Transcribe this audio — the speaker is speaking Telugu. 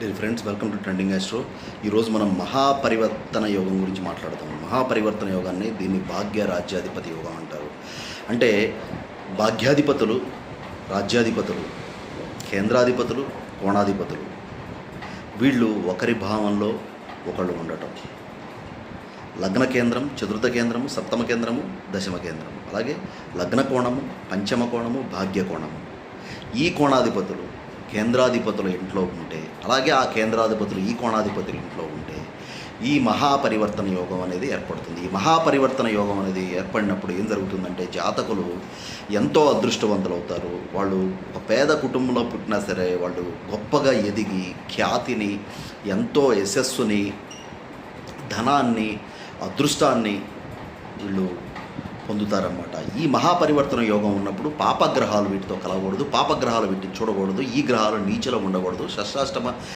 Dear friends welcome to trending astro ఈరోజు మనం మహాపరివర్తన యోగం గురించి మాట్లాడతాం. మహాపరివర్తన యోగాన్ని దీన్ని భాగ్య రాజ్యాధిపతి యోగం అంటారు. అంటే భాగ్యాధిపతులు రాజ్యాధిపతులు కేంద్రాధిపతులు కోణాధిపతులు. వీళ్ళు ఒకరి భావంలో ఒకళ్ళు ఉండటం. లగ్న కేంద్రం చతుర్థ కేంద్రము సప్తమ కేంద్రము దశమ కేంద్రము. అలాగే లగ్న కోణము పంచమ కోణము భాగ్య కోణము. ఈ కోణాధిపతులు కేంద్రాధిపతుల ఇంట్లో ఉంటే అలాగే ఆ కేంద్రాధిపతులు ఈ కోణాధిపతుల ఇంట్లో ఉంటే ఈ మహాపరివర్తన యోగం అనేది ఏర్పడుతుంది. ఈ మహాపరివర్తన యోగం అనేది ఏర్పడినప్పుడు ఏం జరుగుతుందంటే జాతకులు ఎంతో అదృష్టవంతులు అవుతారు. వాళ్ళు ఒక పేద కుటుంబంలో పుట్టినా సరే వాళ్ళు గొప్పగా ఎదిగి ఖ్యాతిని ఎంతో యశస్సుని ధనాన్ని అదృష్టాన్ని వీళ్ళు పొందుతారన్నమాట. ఈ మహాపరివర్తన యోగం ఉన్నప్పుడు పాపగ్రహాలు వీటితో కలవకూడదు పాపగ్రహాలు వీటిని చూడకూడదు ఈ గ్రహాలు నీచలో ఉండకూడదు షష్టాష్టమ